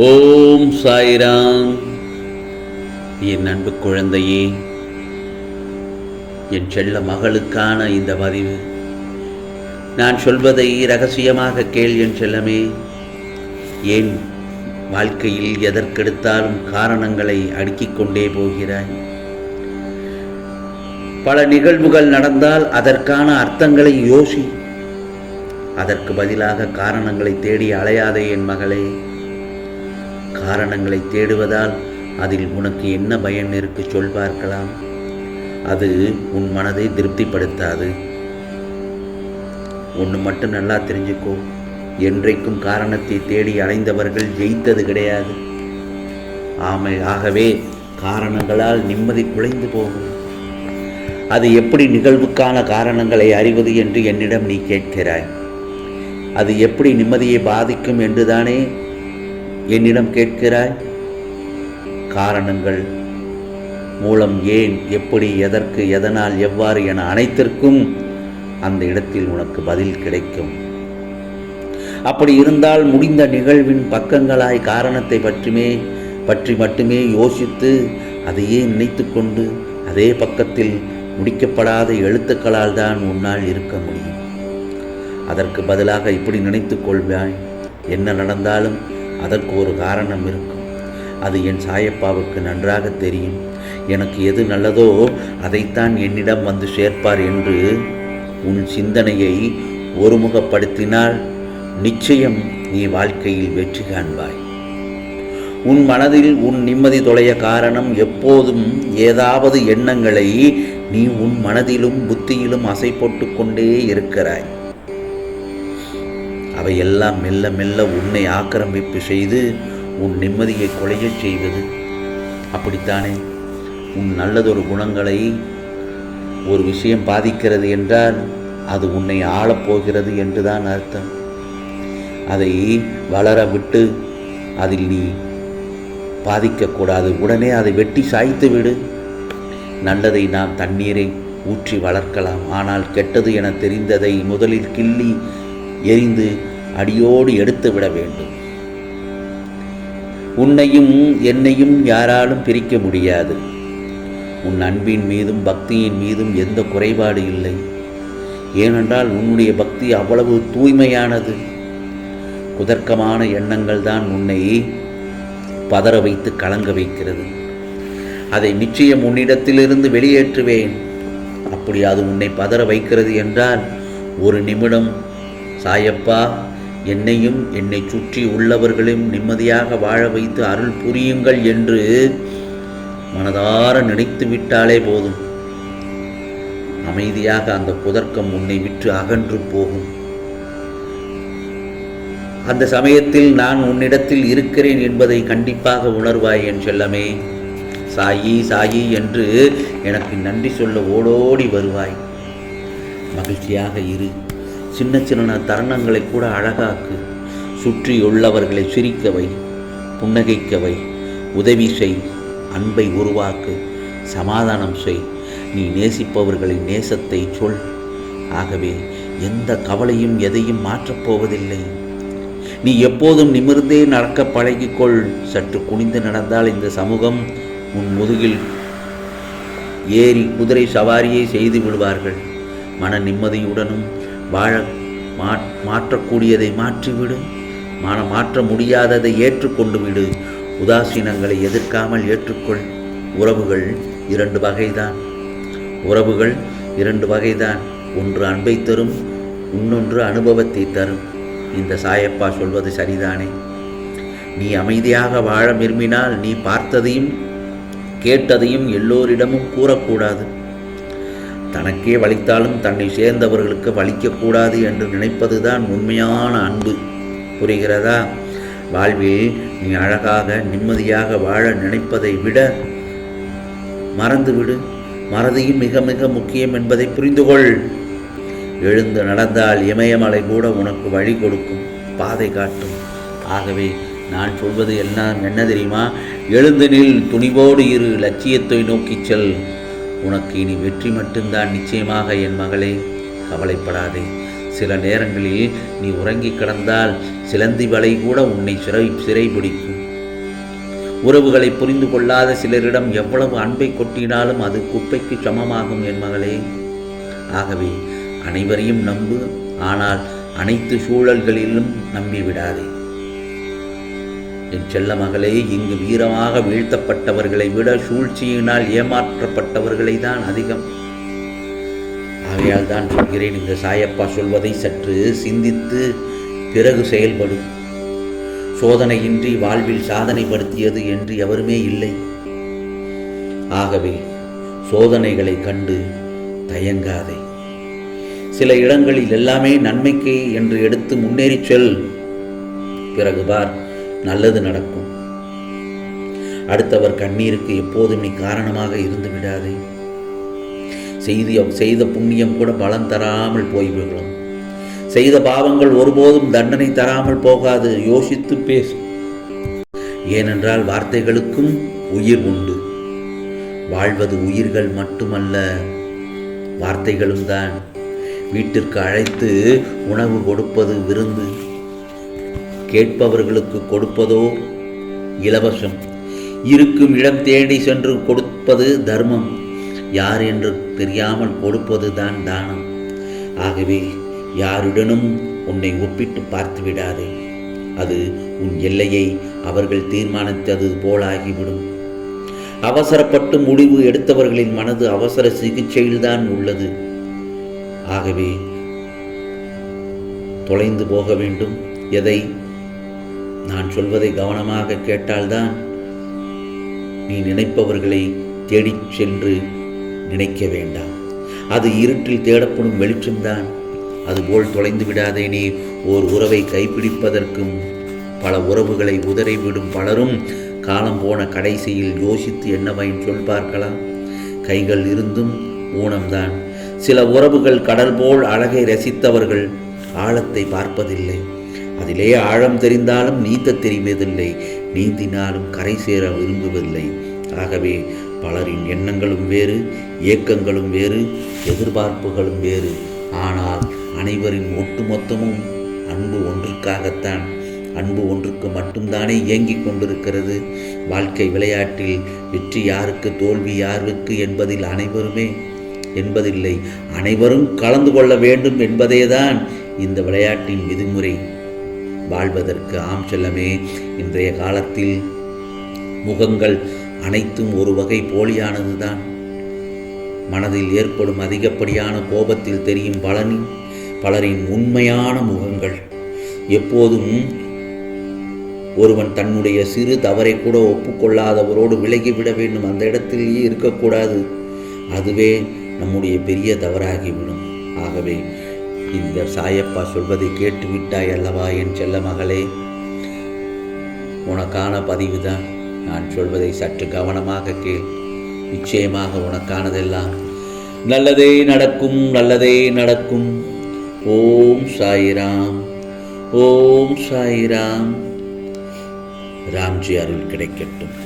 ஓம் சாய்ராம். என் அன்பு குழந்தையே என் செல்ல மகளுக்கான இந்த பதிவு. நான் சொல்வதை ரகசியமாக கேள் என் செல்லமே. ஏன் வாழ்க்கையில் எதற்கெடுத்தாலும் காரணங்களை அடுக்கிக் கொண்டே போகிறாய்? பல நிகழ்வுகள் நடந்தால் அதற்கான அர்த்தங்களை யோசி. அதற்கு பதிலாக காரணங்களை தேடி அலையாதே என் மகளே. காரணங்களை தேடுவதால் அதில் உனக்கு என்ன பயன் இருக்கு சொல் பார்க்கலாம். அது உன் மனதை திருப்திப்படுத்தாது. ஒன்று மட்டும் நல்லா தெரிஞ்சுக்கோ. என்றைக்கும் காரணத்தை தேடி அலைந்தவர்கள் ஜெயித்தது கிடையாது. ஆமை ஆகவே காரணங்களால் நிம்மதி குலைந்து போகும். அது எப்படி நிகழ்வுக்கான காரணங்களை அறிவது என்று என்னிடம் நீ கேட்கிறாய். அது எப்படி நிம்மதியை பாதிக்கும் என்றுதானே என்னிடம் கேட்கிறாய்? காரணங்கள் மூலம் ஏன் எப்படி எதற்கு எதனால் எவ்வாறு என அனைத்திற்கும் அந்த இடத்தில் உனக்கு பதில் கிடைக்கும். அப்படி இருந்தால் முடிந்த நிகழ்வின் பக்கங்களாய் காரணத்தை பற்றிமே பற்றி மட்டுமே யோசித்து அதையே நினைத்து கொண்டு அதே பக்கத்தில் முடிக்கப்படாத எழுத்துக்களால் தான் உன்னால் இருக்க முடியும். அதற்கு பதிலாக இப்படி நினைத்து கொள்வாய். என்ன நடந்தாலும் அதற்கு ஒரு காரணம் இருக்கும். அது என் சாயப்பாவுக்கு நன்றாக தெரியும். எனக்கு எது நல்லதோ அதைத்தான் என்னிடம் வந்து சேர்ப்பார் என்று உன் சிந்தனையை ஒருமுகப்படுத்தினால் நிச்சயம் நீ வாழ்க்கையில் வெற்றி காண்பாய். உன் மனதில் உன் நிம்மதி தொலைய காரணம் எப்போதும் ஏதாவது எண்ணங்களை நீ உன் மனதிலும் புத்தியிலும் அசை போட்டு கொண்டே இருக்கிறாய். அவையெல்லாம் மெல்ல மெல்ல உன்னை ஆக்கிரமிப்பு செய்து உன் நிம்மதியை கொலையச் செய்வது அப்படித்தானே? உன் நல்லதொரு குணங்களை ஒரு விஷயம் பாதிக்கிறது என்றால் அது உன்னை ஆளப்போகிறது என்றுதான் அர்த்தம். அதை வளர விட்டு அதில் நீ பாதிக்கக்கூடாது உடனே அதை வெட்டி சாய்த்து விடு. நல்லதை நாம் தண்ணீரை ஊற்றி வளர்க்கலாம். ஆனால் கெட்டது என தெரிந்ததை முதலில் கிள்ளி எரிந்து அடியோடு எடுத்து விட வேண்டும். உன்னையும் என்னையும் யாராலும் பிரிக்க முடியாது. உன் அன்பின் மீதும் பக்தியின் மீதும் எந்த குறைபாடு இல்லை. ஏனென்றால் உன்னுடைய பக்தி அவ்வளவு தூய்மையானது. குதர்க்கமான எண்ணங்கள் தான் உன்னை பதற வைத்து கலங்க வைக்கிறது. அதை நிச்சயம் உன்னிடத்திலிருந்து வெளியேற்றுவேன். அப்படி அது உன்னை பதற வைக்கிறது என்றால் ஒரு நிமிடம் சாயப்பா என்னையும் என்னை சுற்றி உள்ளவர்களையும் நிம்மதியாக வாழ வைத்து அருள் புரியுங்கள் என்று மனதார நினைத்து விட்டாலே போதும். அமைதியாக அந்த புதர்க்கம் உன்னை விட்டு அகன்று போகும். அந்த சமயத்தில் நான் உன்னிடத்தில் இருக்கிறேன் என்பதை கண்டிப்பாக உணர்வாய் என் செல்லமே. சாயி சாயி என்று எனக்கு நன்றி சொல்ல ஓடோடி வருவாய். மகிழ்ச்சியாக இரு. சின்ன சின்ன தருணங்களை கூட அழகாக்கு. சுற்றியுள்ளவர்களை சிரிக்கவை புன்னகைக்கவை உதவி செய் அன்பை உருவாக்கு சமாதானம் செய். நீ நேசிப்பவர்களின் நேசத்தை சொல். ஆகவே எந்த கவலையும் எதையும் மாற்றப் போவதில்லை. நீ எப்போதும் நிமிர்ந்தே நடக்க பழகிக்கொள். சற்று குனிந்து நடந்தால் இந்த சமூகம் உன் முதுகில் ஏறி குதிரை சவாரியை செய்து விடுவார்கள். மன நிம்மதியுடனும் வாழ மா மாற்றக்கூடியதை மாற்றிவிடு. மன மாற்ற முடியாததை ஏற்றுக்கொண்டு விடு உதாசீனங்களை எதிர்க்காமல் ஏற்றுக்கொள். உறவுகள் இரண்டு வகைதான். உறவுகள் இரண்டு வகைதான். ஒன்று அன்பை தரும் இன்னொன்று அனுபவத்தை தரும். இந்த சாயப்பா சொல்வது சரிதானே? நீ அமைதியாக வாழ விரும்பினால் நீ பார்த்ததையும் கேட்டதையும் எல்லோரிடமும் கூறக்கூடாது. தனக்கே வலித்தாலும் தன்னை சேர்ந்தவர்களுக்கு வலிக்கக்கூடாது என்று நினைப்பதுதான் உண்மையான அன்பு. புரிகிறதா? வாழ்வில் நீ அழகாக நிம்மதியாக வாழ நினைப்பதை விட மறந்துவிடு. மறதியும் மிக மிக முக்கியம் என்பதை புரிந்து கொள் எழுந்து நடந்தால் இமயமலை கூட உனக்கு வழி கொடுக்கும் பாதை காட்டும். ஆகவே நான் சொல்வது எல்லாம் என்ன தெரியுமா? எழுந்து நில் துணிவோடு இரு லட்சியத்தை நோக்கிச் செல். உனக்கு இனி வெற்றி மட்டும்தான் நிச்சயமாக என் மகளே. கவலைப்படாதே. சில நேரங்களில் நீ உறங்கி கிடந்தால் சிலந்தி வலை கூட உன்னை சிறை சிறை பிடிக்கும் உறவுகளை புரிந்து கொள்ளாத சிலரிடம் எவ்வளவு அன்பை கொட்டினாலும் அது குப்பைக்கு சமமாகும் என் மகளே. ஆகவே அனைவரையும் நம்பு. ஆனால் அனைத்து சூழல்களிலும் நம்பிவிடாதே. என் செல்ல மகளே இங்கு வீரமாக வீழ்த்தப்பட்டவர்களை விட சூழ்ச்சியினால் ஏமாற்றப்பட்டவர்களை தான் அதிகம். ஆகையால் தான் சொல்கிறேன் இந்த சாயப்பா சொல்வதை சற்று சிந்தித்து பிறகு செயல்படும் சோதனையின்றி வாழ்வில் சாதனைப்படுத்தியது என்று எவருமே இல்லை. ஆகவே சோதனைகளை கண்டு தயங்காதே. சில இடங்களில் எல்லாமே நன்மைக்கு என்று எடுத்து முன்னேறிச் செல். பிறகு பார் நல்லது நடக்கும். அடுத்தவர் கண்ணீருக்கு எப்போதும் நீ காரணமாக இருந்து விடாதே. செய்த செய்த புண்ணியம் கூட பலன் தராமல் போய்விடும். செய்த பாவங்கள் ஒருபோதும் தண்டனை தராமல் போகாது. யோசித்து பேசு. ஏனென்றால் வார்த்தைகளுக்கும் உயிர் உண்டு. வாழ்வது உயிர்கள் மட்டுமல்ல வார்த்தைகளும் தான். வீட்டிற்கு அழைத்து உணவு கொடுப்பது விருந்து. கேட்பவர்களுக்கு கொடுப்பதோ? இலவசம். இருக்கும் இடம் தேடி சென்று கொடுப்பது தர்மம். யார் என்று தெரியாமல் கொடுப்பது தான் தானம். ஆகவே யாருடனும் உன்னை ஒப்பிட்டு பார்த்து விடாதே அது உன் எல்லையை அவர்கள் தீர்மானித்தது போலாகிவிடும். அவசரப்பட்டு முடிவு எடுத்தவர்களின் மனது அவசர சிகிச்சையில்தான் உள்ளது. ஆகவே தொலைந்து போக வேண்டும். எதை நான் சொல்வதை கவனமாக கேட்டால்தான் நீ நினைப்பவர்களை தேடிச் சென்று நினைக்க வேண்டாம். அது இருட்டில் தேடப்படும் வெளிச்சம்தான். அதுபோல் தொலைந்து விடாதே நீ. ஓர் உறவை கைப்பிடிப்பதற்கும் பல உறவுகளை உதறிவிடும் பலரும் காலம் போன கடைசியில் யோசித்து என்னவையும் சொல் பார்க்கலாம். கைகள் இருந்தும் ஊனம்தான். சில உறவுகள் கடல் போல் அழகை ரசித்தவர்கள் ஆழத்தை பார்ப்பதில்லை. அதிலே ஆழம் தெரிந்தாலும் நீந்த தெரிவதில்லை. நீந்தினாலும் கரை சேர விரும்புவதில்லை. ஆகவே பலரின் எண்ணங்களும் வேறு ஏக்கங்களும் வேறு எதிர்பார்ப்புகளும் வேறு. ஆனால் அனைவரின் ஒட்டுமொத்தமும் அன்பு ஒன்றுக்காகத்தான் அன்பு ஒன்றுக்கு மட்டும்தானே இயங்கிக் கொண்டிருக்கிறது. வாழ்க்கை விளையாட்டில் வெற்றி யாருக்கு தோல்வி யாருக்கு என்பதில் அனைவருமே என்பதில்லை. அனைவரும் கலந்து கொள்ள வேண்டும் என்பதேதான் இந்த விளையாட்டின் விதிமுறை. வாழ்வதற்கு ஆம் செல்லமே. இன்றைய காலத்தில் முகங்கள் அனைத்தும் ஒரு வகை போலியானதுதான். மனதில் ஏற்படும் அதிகப்படியான கோபத்தில் தெரியும் பலனின் பலரின் உண்மையான முகங்கள். எப்போதும் ஒருவன் தன்னுடைய சிறு தவறை கூட ஒப்புக்கொள்ளாதவரோடு விலகிவிட வேண்டும். அந்த இடத்திலேயே இருக்கக்கூடாது. அதுவே நம்முடைய பெரிய தவறாகிவிடும். ஆகவே இந்த சாயப்பா சொல்வதை கேட்டுவிட்டாய் அல்லவா என் செல்ல மகளே? உனக்கான பதிவு தான் நான் சொல்வதை சற்று கவனமாக கேள். நிச்சயமாக உனக்கானதெல்லாம் நல்லதே நடக்கும் நல்லதே நடக்கும். ஓம் சாயிராம் ஓம் சாயிராம். ராம்ஜி அருள் கிடைக்கட்டும்.